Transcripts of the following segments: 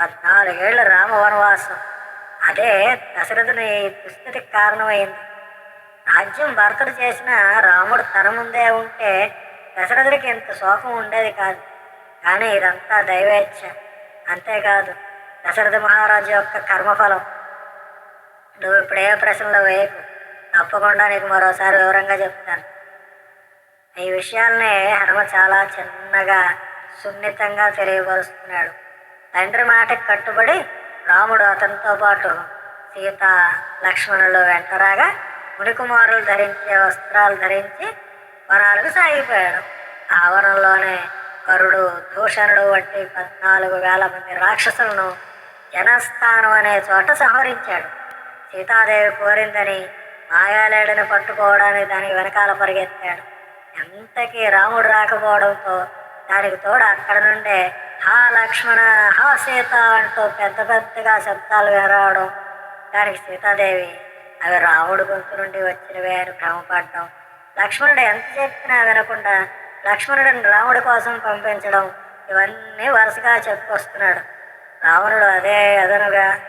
పద్నాలుగేళ్ళ రామ వనవాసం అదే దశరథుని ఈ దుస్థితికి కారణమైంది. రాజ్యం భర్తడు చేసిన రాముడు తన ముందే ఉంటే దశరథుడికి ఇంత శోకం ఉండేది కాదు. కానీ ఇదంతా దైవేచ్ఛ. అంతేకాదు దశరథ మహారాజు యొక్క కర్మఫలం. నువ్వు ఇప్పుడు ఏ ప్రశ్నలు వేయకు. తప్పకుండా నీకు మరోసారి వివరంగా చెప్తాను. ఈ విషయాల్ని హనుమ చాలా చిన్నగా సున్నితంగా తెలియపరుస్తున్నాడు. తండ్రి మాటకి కట్టుబడి రాముడు అతనితో పాటు సీత లక్ష్మణులు వెంటరాగా మునికుమారులు ధరించే వస్త్రాలు ధరించి వనాలకు సాగిపోయాడు. ఆ వనంలోనే కరుడు దూషణుడు వంటి పద్నాలుగు వేల మంది రాక్షసులను జనస్థానం అనే చోట సంహరించాడు. సీతాదేవి కోరిందని మాయాలేడని పట్టుకోవడానికి దానికి వెనకాల పరిగెత్తాడు. ఎంతకీ రాముడు రాకపోవడంతో దానికి తోడు అక్కడ నుండే హా లక్ష్మణ హా సీత అంటూ పెద్ద పెద్దగా శబ్దాలు వినరావడం దానికి సీతాదేవి. అవి రాముడు గొంతు నుండి వచ్చినవే అని భ్రమపడడం. లక్ష్మణుడు ఎంత చెప్పినా వినకుండా లక్ష్మణుడిని రాముడి కోసం పంపించడం ఇవన్నీ వరుసగా చెప్పుకొస్తున్నాడు. రావణుడు అదే అదనుగా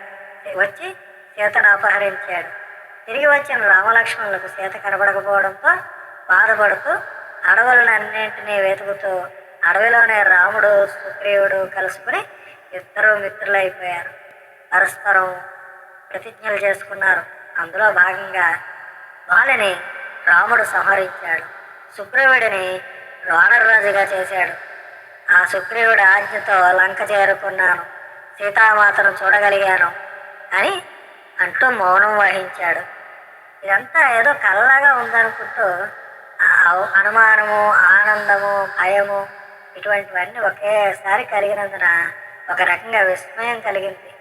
వచ్చి సీతను అపహరించాడు. తిరిగి వచ్చిన రామలక్ష్మణులకు సీత కనబడకపోవడంతో బాధపడుతూ అడవులన్నింటినీ వెతుకుతూ అడవిలోనే రాముడు సుగ్రీవుడు కలుసుకుని ఇద్దరు మిత్రులైపోయారు పరస్పరం ప్రతిజ్ఞలు చేసుకున్నారు. అందులో భాగంగా వాళ్ళని రాముడు సంహరించాడు. సుగ్రీవుడిని రాజుగా చేశాడు. ఆ సుగ్రీవుడి ఆజ్ఞతో లంక చేరుకున్నాను. సీతామాతను చూడగలిగాను అని అంటూ మౌనం వహించాడు. ఇదంతా ఏదో కళ్ళలాగా ఉందనుకుంటూ అనుమానము ఆనందము భయము ఇటువంటివన్నీ ఒకేసారి కలిగినందున ఒక రకంగా విస్మయం కలిగింది.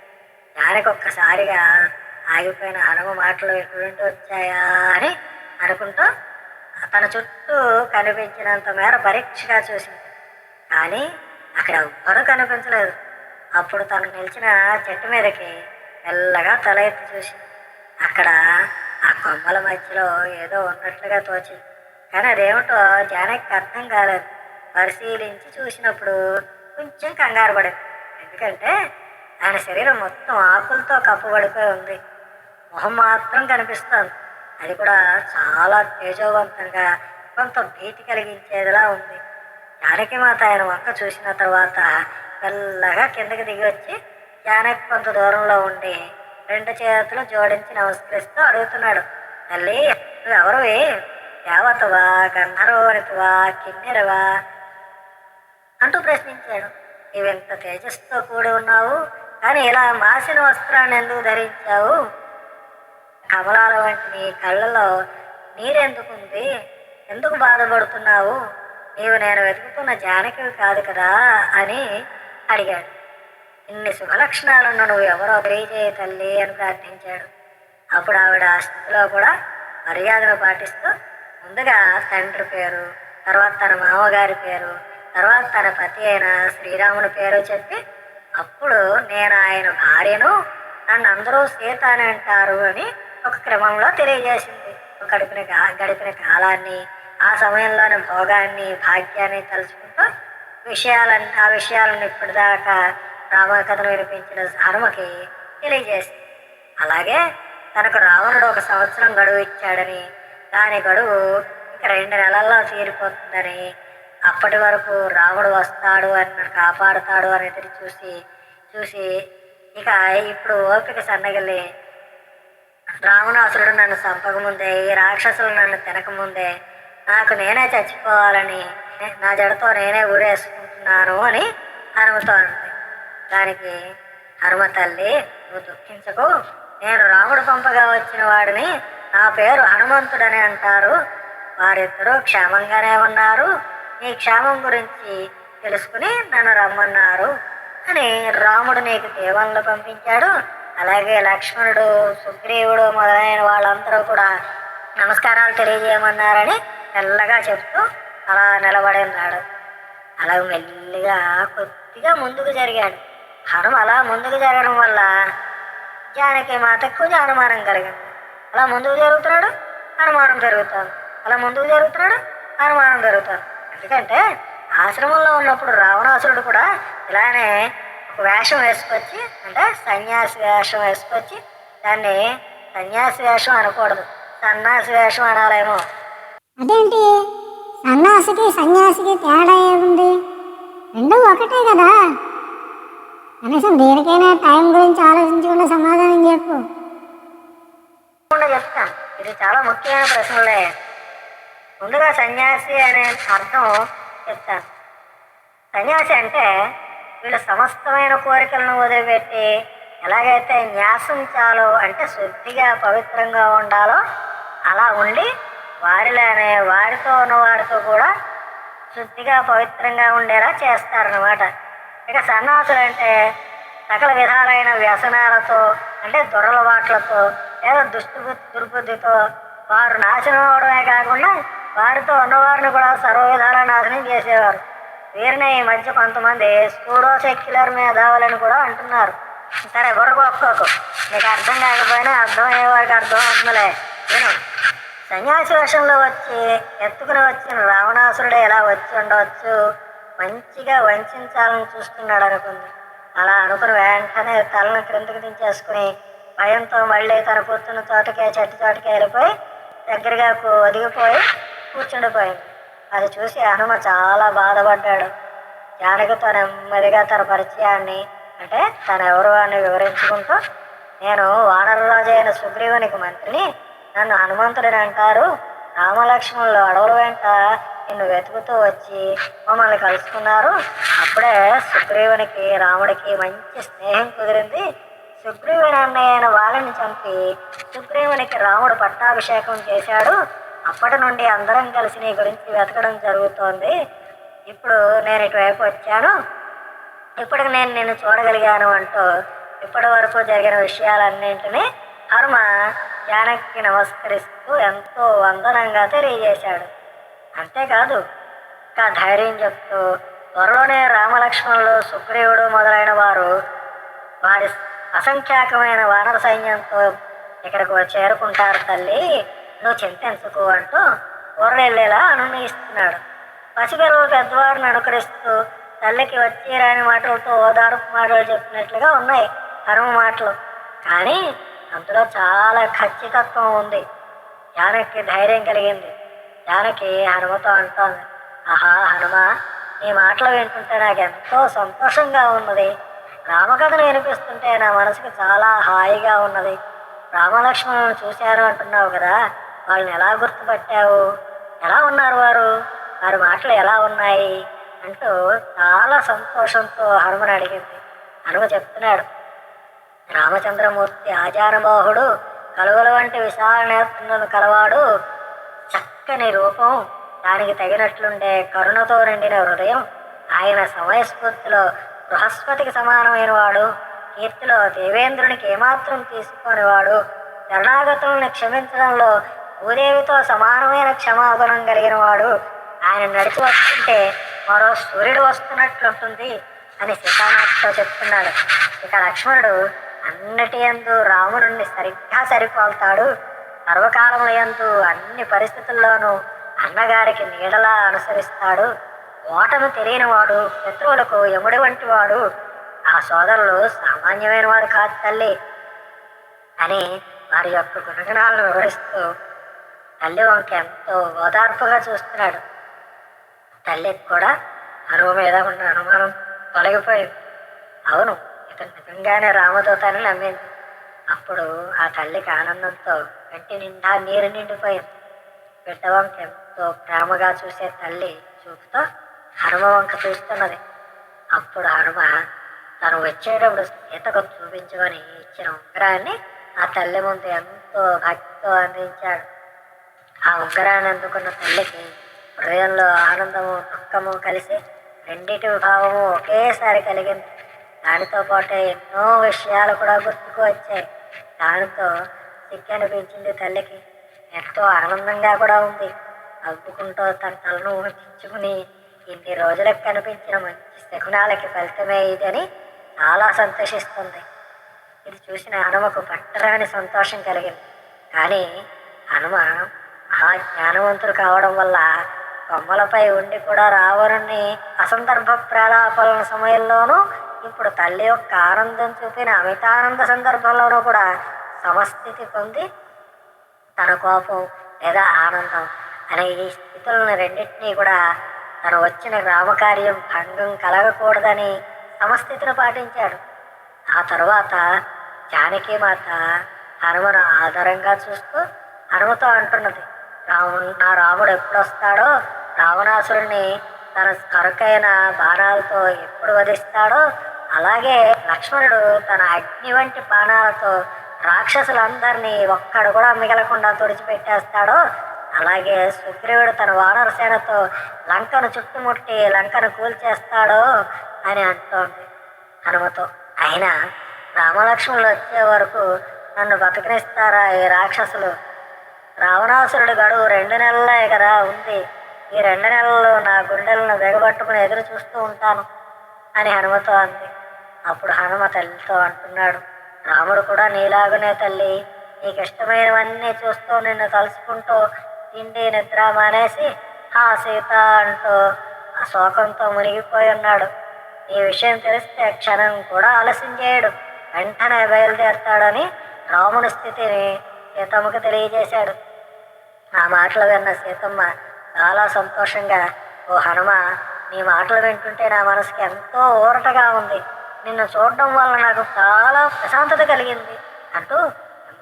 దానికి ఒక్కసారిగా ఆగిపోయిన హనుమ మాటలు ఎటువంటి వచ్చాయా అని అనుకుంటూ తన చుట్టూ కనిపించినంత మేర పరీక్షగా చూసింది. కానీ అక్కడ ఎవ్వరూ కనిపించలేదు. అప్పుడు తను నిలిచిన చెట్టు మీదకి మెల్లగా తల ఎత్తి చూసింది. అక్కడ ఆ కొమ్మల మధ్యలో ఏదో ఉన్నట్లుగా తోచింది. కానీ అదేమిటో జానకి అర్థం కాలేదు. పరిశీలించి చూసినప్పుడు కొంచెం కంగారు పడింది ఎందుకంటే ఆయన శరీరం మొత్తం ఆకులతో కప్పబడిపోయి ఉంది. మొహం మాత్రం కనిపిస్తోంది. అది కూడా చాలా తేజోవంతంగా కొంత భీతి కలిగించేదిలా ఉంది. జానకి మాత ఆయన వంక చూసిన తర్వాత మెల్లగా కిందకి దిగి వచ్చి జానకి కొంత దూరంలో ఉండి రెండు చేతులు జోడించి నమస్కరిస్తూ అడుగుతున్నాడు. తల్లి నువ్వెవరువి దేవతవా గంధర్వనితవా కిన్నెరవా? అంటూ ప్రశ్నించాడు. నీవెంత తేజస్సుతో కూడి ఉన్నావు? కానీ ఇలా మాసిన వస్త్రాన్ని ఎందుకు ధరించావు? కమలాల వంటి నీ కళ్ళలో నీరెందుకుంది? ఎందుకు బాధపడుతున్నావు? నీవు నేను వెతుకుతున్న జానకివి కాదు కదా? అని అడిగాడు. ఇన్ని శుభలక్షణాలను నువ్వు ఎవరో తెలియజేయ తల్లి అని ప్రార్థించాడు. అప్పుడు ఆవిడ ఆ స్థితిలో కూడా మర్యాదను పాటిస్తూ ముందుగా తండ్రి పేరు తర్వాత తన మామగారి పేరు తర్వాత తన పతి అయిన శ్రీరాముని పేరు చెప్పి అప్పుడు నేను ఆయన భార్యను నన్ను అందరూ సీత అని అంటారు అని ఒక క్రమంలో తెలియజేసింది. గడిపిన గడిపిన కాలాన్ని ఆ సమయంలోని భోగాన్ని భాగ్యాన్ని తలుచుకుంటూ విషయాలన్నీ ఆ విషయాలను ఇప్పటిదాకా రామకథను వినిపించిన హనుమకి తెలియజేసింది. అలాగే తనకు రావణుడు ఒక సంవత్సరం గడువు ఇచ్చాడని దాని గడువు ఇక రెండు నెలల్లో తీరిపోతుందని అప్పటి వరకు రాముడు వస్తాడు అని నన్ను కాపాడుతాడు అని ఎదురు చూసి చూసి ఇక ఇప్పుడు ఓపిక సన్నగిల్లి. రావణాసురుడు నన్ను చంపకముందే ఈ రాక్షసులు నన్ను తినకముందే నాకు నేనే చచ్చిపోవాలని నా జడతో నేనే ఊరేసుకుంటున్నాను అని హనుమతో అంది దానికి హనుమ తల్లి నువ్వు దుఃఖించకు. నేను రాముడు పంపగా వచ్చిన వాడిని నా పేరు హనుమంతుడని అంటారు. వారిద్దరూ క్షేమంగానే ఉన్నారు. నీ క్షేమం గురించి తెలుసుకుని నన్ను రమ్మన్నారు అని రాముడు నీకు దేవంలో పంపించాడు. అలాగే లక్ష్మణుడు సుగ్రీవుడు మొదలైన వాళ్ళందరూ కూడా నమస్కారాలు తెలియజేయమన్నారని మెల్లగా చెప్తూ అలా నిలబడి ఉన్నాడు అలా మెల్లిగా కొద్దిగా ముందుకు జరిగాడు. హనుమ అలా ముందుకు జరగడం వల్ల జానకి మాతకు కొంచెం అనుమానం కలిగింది. అలా ముందుకు జరుగుతున్నాడు? అనుమానం జరుగుతాం అలా ముందుకు జరుగుతున్నాడు? అనుమానం జరుగుతాం ఎందుకంటే ఆశ్రమంలో ఉన్నప్పుడు రావణాసురుడు కూడా ఇలానే వేషం వేసుకొచ్చి అంటే సన్యాసి వేషం వేసుకొచ్చి దాన్ని సన్యాసి వేషం అనకూడదు. సన్యాసి వేషం అనాలేమో. అదేంటి? సన్నాసికి సన్యాసికి తేడా ఏముంది? రెండు ఒకటే కదా. కనీసం దేనికైనా టైం గురించి ఆలోచించకుండా సమాధానం చెప్పు. చెప్తాను. ఇది చాలా ముఖ్యమైన ప్రశ్నలే. ముందుగా సన్యాసి అనే అర్థం చెప్తాను సన్యాసి అంటే వీళ్ళు సమస్తమైన కోరికలను వదిలిపెట్టి ఎలాగైతే న్యాసించాలో అంటే శుద్ధిగా పవిత్రంగా ఉండాలో అలా ఉండి వారిలోనే వారితో ఉన్న వారితో కూడా శుద్ధిగా పవిత్రంగా ఉండేలా చేస్తారనమాట ఇక సన్యాసులు అంటే సకల విధాలైన వ్యసనాలతో అంటే దొరలవాట్లతో లేదా దుష్టు దుర్బుద్ధితో వారు నాశనం అవడమే కాకుండా వారితో ఉన్నవారిని కూడా సర్వవిధాల నాశనం చేసేవారు. వీరిని ఈ మధ్య కొంతమంది స్కూడో సెక్యులర్ మేధావులని కూడా అంటున్నారు. సరే బుర్రకొక్కోకు నీకు అర్థం కాకపోయినా అర్థమయ్యే వారికి అర్థం అవుతుందిలే. విను. సన్యాసి వేషంలో వచ్చి ఎత్తుకుని వచ్చిన రావణాసురుడు ఎలా వచ్చి ఉండవచ్చు? మంచిగా వంచాలని చూస్తున్నాడు అనుకుంది. అలా అనుకుని వెంటనే తలను క్రిందకి దించేసుకుని భయంతో మళ్ళీ తన కూర్చున్న చోటకే చెట్టు చోటకే వెళ్ళిపోయి దగ్గరగా ఒదిగిపోయి కూర్చుండిపోయింది అది చూసి హనుమ చాలా బాధపడ్డాడు. జానకితో నెమ్మదిగా తన పరిచయాన్ని అంటే తను ఎవరు అని వివరించుకుంటూ నేను వానరరాజు అయిన సుగ్రీవునికి మంత్రిని. నన్ను హనుమంతుడిని అంటారు. రామలక్ష్మణులు అడవుల వెంట నిన్ను వెతుకుతూ వచ్చి మమ్మల్ని కలుసుకున్నారు. అప్పుడే సుగ్రీవునికి రాముడికి మంచి స్నేహం కుదిరింది. సుగ్రీవుని అన్నయ్యైన వాళ్ళని చంపి సుగ్రీవునికి రాముడు పట్టాభిషేకం చేశాడు. అప్పటి నుండి అందరం కలిసి నీ గురించి వెతకడం జరుగుతోంది. ఇప్పుడు నేను ఇటువైపు వచ్చాను. ఇప్పటికి నేను నిన్ను చూడగలిగాను అంటూ ఇప్పటి వరకు జరిగిన విషయాలన్నింటినీ హనుమ జానకి నమస్కరిస్తూ ఎంతో వందనంగా తెలియజేశాడు. అంతేకాదు ఇంకా ధైర్యం చెప్తూ త్వరలోనే రామలక్ష్మణులు సుగ్రీవుడు మొదలైన వారు వారి అసంఖ్యాకమైన వానర సైన్యంతో ఇక్కడికి చేరుకుంటారు తల్లి. నువ్వు చింతించుకో అంటూ ఊరలెళ్ళేలా అనునయిస్తున్నాడు. పసిపిల్లలు పెద్దవారిని అనుకరిస్తూ తల్లికి వచ్చి రాని మాటలతో ఓదార్పు మాటలు చెప్పినట్లుగా ఉన్నాయి హనుమ మాటలు. కానీ అందులో చాలా ఖచ్చితత్వం ఉంది. జానకి ధైర్యం కలిగింది. జానకి హనుమతో అంటోంది ఆహా హనుమ నీ మాటలు వింటుంటే నాకు ఎంతో సంతోషంగా ఉన్నది. రామకథను వినిపిస్తుంటే నా మనసుకి చాలా హాయిగా ఉన్నది. రామలక్ష్మణులను చూశారు అంటున్నావు కదా వాళ్ళని ఎలా గుర్తుపట్టావు? ఎలా ఉన్నారు వారు? వారి మాటలు ఎలా ఉన్నాయి? అంటూ చాలా సంతోషంతో హనుమను అడిగింది. హనుమ చెప్తున్నాడు రామచంద్రమూర్తి ఆచారమోహుడు కలువల వంటి విశాల నేత్రులను కలవాడు చక్కని రూపం దానికి తగినట్లుండే కరుణతో నిండిన హృదయం ఆయన సమయస్ఫూర్తిలో బృహస్పతికి సమానమైన వాడు కీర్తిలో దేవేంద్రునికి ఏమాత్రం తీసుకొనివాడు శరణాగతులను క్షమించడంలో భూదేవితో సమానమైన క్షమాగుణం కలిగిన వాడు ఆయన నడిచి వస్తుంటే మరో సూర్యుడు వస్తున్నట్లుంటుంది అని సీతానాథ్తో చెప్తున్నాడు. ఇక లక్ష్మణుడు అన్నిటి యందు రాముడిని సరిగ్గా సరిపోతాడు సర్వకాలముల యందు అన్ని పరిస్థితుల్లోనూ అన్నగారికి నీడలా అనుసరిస్తాడు. ఓటను తెలియని వాడు శత్రువులకు యముడి వంటి వాడు ఆ సోదరులు సామాన్యమైన వాడు కాదు తల్లి అని వారి యొక్క గుణగణాలను వివరిస్తూ తల్లి వంక ఎంతో ఓదార్పుగా చూస్తున్నాడు. తల్లికి కూడా అరువు మీద ఉన్న అనుమానం తొలగిపోయింది. అవును ఇతను నిజంగానే రామదూతని నమ్మింది. అప్పుడు ఆ తల్లికి ఆనందంతో కంటి నిండా నీరు నిండిపోయింది. బిడ్డ వంక ఎంతో ప్రేమగా చూసే తల్లి చూపుతో హనుమ వంక చూస్తున్నది. అప్పుడు హనుమ తను వచ్చేటప్పుడు సీతకు చూపించమని ఇచ్చిన ఉంగరాన్ని ఆ తల్లి ముందు ఎంతో భక్తితో అందించాడు. ఆ ఉంగరాన్ని అందుకున్న తల్లికి హృదయంలో ఆనందము దుఃఖము కలిసి రెండిటి భావము ఒకేసారి కలిగింది. దానితో పాటే ఎన్నో విషయాలు కూడా గుర్తుకు వచ్చాయి. దానితో సిగ్గు అనిపించింది తల్లికి. ఎంతో ఆనందంగా కూడా ఉంది. నవ్వుకుంటూ తన తలను ఊహించుకుని ఇన్ని రోజులకు కనిపించిన మంచి శకునాలకి ఫలితమే ఇదని చాలా సంతోషిస్తుంది. ఇది చూసిన హనుమకు పట్టరాని సంతోషం కలిగింది. కానీ హనుమ ఆ జ్ఞానవంతులు కావడం వల్ల కొమ్మలపై ఉండి కూడా రావణుని అసందర్భ ప్రాలాపన సమయంలోనూ ఇప్పుడు తల్లి యొక్క ఆనందం చూపిన అమితానంద సందర్భంలోనూ కూడా సమస్థితి పొంది తన కోపం లేదా ఆనందం అనే ఈ స్థితులను రెండింటినీ కూడా తను వచ్చిన రామకార్యం భంగం కలగకూడదని సమస్థితిని పాటించాడు. ఆ తరువాత జానకి మాత హనుమను ఆధారంగా చూస్తూ హనుమతో అంటున్నది రాముడు ఆ రాముడు ఎప్పుడు వస్తాడో రావణాసురుణ్ణి తన కరుకైన బాణాలతో ఎప్పుడు వధిస్తాడో అలాగే లక్ష్మణుడు తన అగ్ని వంటి బాణాలతో రాక్షసులందరినీ ఒక్కడు కూడా మిగలకుండా తుడిచిపెట్టేస్తాడో అలాగే సుగ్రీవుడు తన వానర సేనతో లంకను చుట్టుముట్టి లంకను కూల్చేస్తాడో అని అంటోంది హనుమతో. అయినా రామలక్ష్మణులు వచ్చే వరకు నన్ను బతికినిస్తారా ఈ రాక్షసులు? రావణాసురుడు గడువు రెండు నెలలే కదా ఉంది. ఈ రెండు నెలల్లో నా గుండెలను వెగబట్టుకుని ఎదురు చూస్తూ ఉంటాను అని హనుమతో అంది. అప్పుడు హనుమ తల్లితో అంటున్నాడు రాముడు కూడా నీలాగునే తల్లి. నీకు ఇష్టమైనవన్నీ చూస్తూ నిన్ను తలుచుకుంటూ తిండి నిద్ర మానేసి హా సీత అంటూ ఆ శోకంతో మునిగిపోయి ఉన్నాడు. ఈ విషయం తెలిస్తే క్షణం కూడా ఆలస్యం చేయడు. వెంటనే బయలుదేరతాడని రాముని స్థితిని సీతమ్మకు తెలియజేశాడు. నా మాటలు విన్న సీతమ్మ చాలా సంతోషంగా ఓ హనుమ నీ మాటలు వింటుంటే నా మనసుకి ఎంతో ఊరటగా ఉంది. నిన్ను చూడడం వల్ల నాకు చాలా ప్రశాంతత కలిగింది అంటూ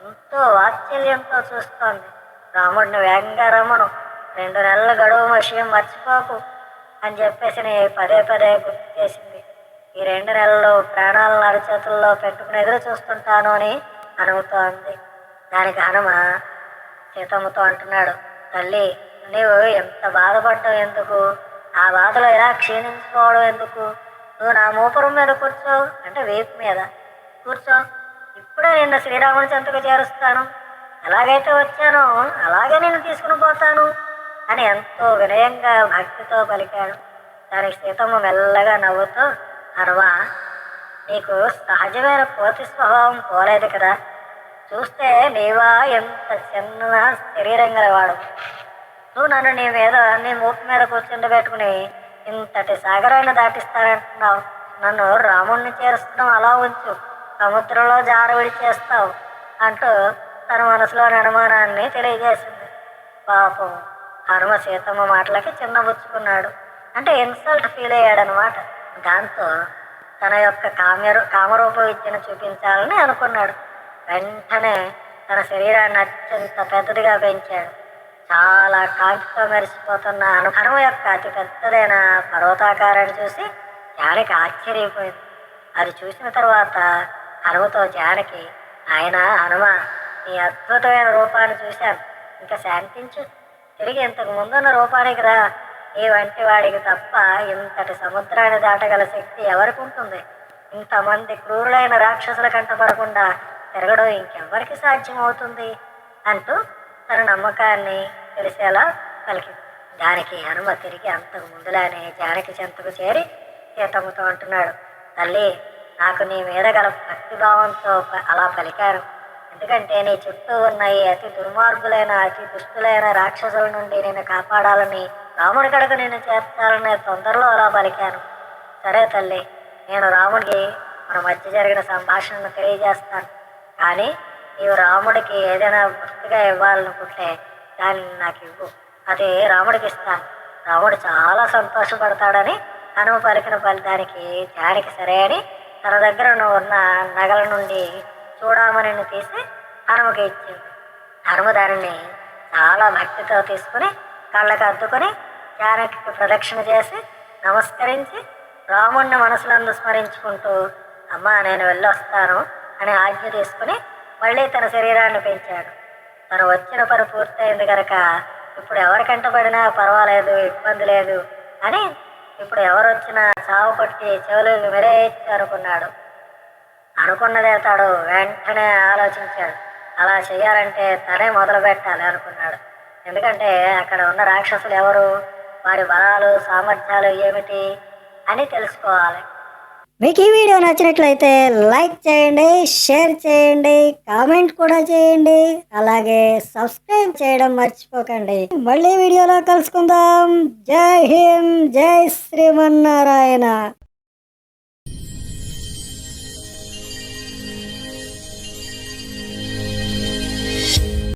ఎంతో వాత్సల్యంతో చూస్తోంది. రాముడిని వేగంగా రమ్మను. రెండు నెలల గడువు విషయం మర్చిపోకు అని చెప్పేసి నేను పదే పదే గుర్తు చేసింది. ఈ రెండు నెలలు ప్రాణాలను అరిచేతుల్లో పెట్టుకుని ఎదురు చూస్తుంటాను అని అనుగుతోంది దానికి హనుమ సీతమ్మతో అంటున్నాడు. తల్లి నీవు ఎంత బాధపడ్డావు ఎందుకు? ఆ బాధలో ఇలా క్షీణించుకోవడం ఎందుకు? నువ్వు నా మూపురం మీద కూర్చో అంటే వీపు మీద. కూర్చో. ఇప్పుడే నిన్ను శ్రీరాముని చెంతకు చేరుస్తాను. ఎలాగైతే వచ్చానో అలాగే నేను తీసుకుని పోతాను అని ఎంతో వినయంగా భక్తితో పలికాడు. దానికి సీతమ్మ మెల్లగా నవ్వుతూ అరవా నీకు సహజమైన కోతి స్వభావం పోలేదు కదా. చూస్తే నీవా ఎంత చిన్న శరీరం గలవాడు నువ్వు నన్ను నీ మీద నీ మూపు మీద కూర్చుండబెట్టుకుని ఇంతటి సాగరాన్ని దాటిస్తానంటున్నావు. నన్ను రాముణ్ణి చేరుస్తున్నాం అలా ఉంచు. సముద్రంలో జారవిడి చేస్తావు అంటూ తన మనసులో అనుమానాన్ని తెలియజేసింది. పాపం హనుమ సీతమ్మ మాటలకి చిన్నబుచ్చుకున్నాడు అంటే ఇన్సల్ట్ ఫీల్ అయ్యాడనమాట దాంతో తన యొక్క కామ్య కామరూప విద్యను చూపించాలని అనుకున్నాడు. వెంటనే తన శరీరాన్ని అత్యంత పెద్దదిగా పెంచాడు. చాలా కాంతితో మెరిసిపోతున్న హను- హనుమ యొక్క అతి పెద్దదైన పర్వతాకారాన్ని చూసి జానకి ఆశ్చర్యపోయింది. అది చూసిన తర్వాత హనుమతో జానకి ఆయన హనుమ నీ అద్భుతమైన రూపాన్ని చూశాను. ఇంకా శాంతించు. తిరిగి ఇంతకు ముందున్న రూపానికి రా. ఈ వంటి వాడికి తప్ప ఇంతటి సముద్రాన్ని దాటగల శక్తి ఎవరికి ఉంటుంది? ఇంతమంది క్రూరులైన రాక్షసుల కంటపడకుండా తిరగడం ఇంకెవ్వరికి సాధ్యమవుతుంది? అంటూ తన నమ్మకాన్ని తెలిసేలా పలికింది. దానికి హనుమ తిరిగి అంతకు ముందులానే జానకి చెంతకు చేరి సీతమ్మతో అంటున్నాడు తల్లి నాకు నీ మీద గల భక్తిభావంతో ప- అలా పలికాను ఎందుకంటే నీ చుట్టూ ఉన్న ఈ అతి దుర్మార్గులైన అతి దుష్టులైన రాక్షసుల నుండి నేను కాపాడాలని రాముడి కడకు నేను చేర్చాలనే తొందరలో అలా పలికాను. సరే తల్లి నేను రాముడికి మన మధ్య జరిగిన సంభాషణను తెలియజేస్తాను. కానీ నీవు రాముడికి ఏదైనా గుర్తుగా ఇవ్వాలనుకుంటే దాన్ని నాకు ఇవ్వు. అది రాముడికి ఇస్తాను. రాముడు చాలా సంతోషపడతాడని హనుమ పలికిన ఫలితానికి జానికి సరే అని తన దగ్గర ఉన్న నగల నుండి చూడమని తీసి హనుమకి ఇచ్చింది. హనుమ దానిని చాలా భక్తితో తీసుకుని కళ్ళకు అద్దుకొని జానకి ప్రదక్షిణ చేసి నమస్కరించి రాముణ్ణి మనసులందు స్మరించుకుంటూ అమ్మా నేను వెళ్ళొస్తాను. అని ఆజ్ఞ తీసుకుని మళ్ళీ తన శరీరాన్ని పెంచాడు. తను వచ్చిన పని పూర్తయింది కనుక ఇప్పుడు ఎవరు కంటపడినా పర్వాలేదు ఇబ్బంది లేదు అని ఇప్పుడు ఎవరు వచ్చినా చావు కొట్టి చెవులు మెరేచ్చి అనుకున్నాడు. అనుకున్నదే తాడు వెంటనే ఆలోచించాడు. అలా చేయాలంటే తనే మొదలు పెట్టాలి అనుకున్నాడు. ఎందుకంటే అక్కడ ఉన్న రాక్షసులు ఎవరు? వారి బలాలు సామర్థ్యాలు ఏమిటి అని తెలుసుకోవాలి. మీకు ఈ వీడియో నచ్చినట్లయితే లైక్ చేయండి షేర్ చేయండి కామెంట్ కూడా చేయండి. అలాగే సబ్స్క్రైబ్ చేయడం మర్చిపోకండి. మళ్ళీ వీడియోలో కలుసుకుందాం. జై హింద్ జై శ్రీమన్నారాయణ.